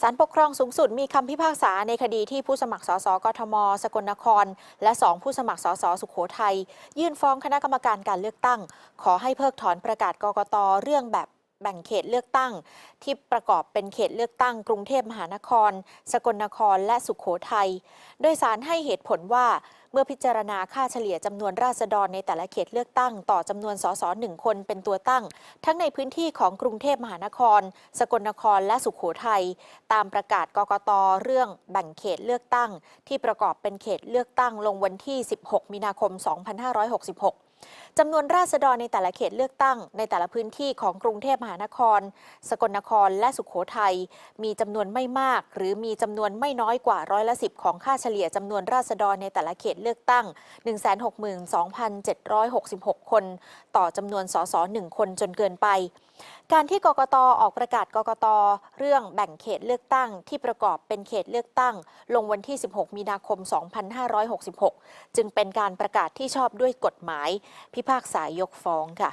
ศาลปกครองสูงสุดมีคำพิพากษาในคดีที่ผู้สมัครสสกทม สกลนคร และสองผู้สมัครสสสุขโขทัยยื่นฟ้องคณะกรรมการการเลือกตั้ง ขอให้เพิกถอนประกาศกกตเรื่องแบบ แบ่งเขตเลือกตั้ง ที่ประกอบเป็นเขตเลือกตั้ง กรุงเทพมหานคร สกลนครและสุขโขทัย โดยสารให้เหตุผลว่าเมื่อพิจารณาค่าเฉลี่ยจำนวนราษฎรในแต่ละเขตเลือกตั้ง ต่อจำนวนสสหนึ่งคนเป็นตัวตั้ง ทั้งในพื้นที่ของกรุงเทพมหานคร สกลนครและสุขโขทัย ตามประกาศกกตเรื่องแบ่งเขตเลือกตั้ง ที่ประกอบเป็นเขตเลือกตั้งลงวันที่ 16 มีนาคม 2566 จำนวนราษฎรในแต่ละเขตเลือกตั้ง ในแต่ละพื้นที่ของกรุงเทพมหานคร สกลนครและสุขโขทัยมีจำนวนไม่มาก หรือมีจำนวนไม่น้อยกว่าร้อยละสิบของค่าเฉลี่ยจำนวนราษฎรในแต่ละเขตเลือกตั้ง 162,766 คน ต่อจำนวนสสหนึ่งคนจนเกินไป การที่กกตออกประกาศกกตเรื่องแบ่งเขตเลือกตั้งที่ประกอบเป็นเขตเลือกตั้ง ลงวันที่ 16 มีนาคม 2566 จึงเป็นการประกาศที่ชอบด้วยกฎหมายพิพากษายกฟ้องค่ะ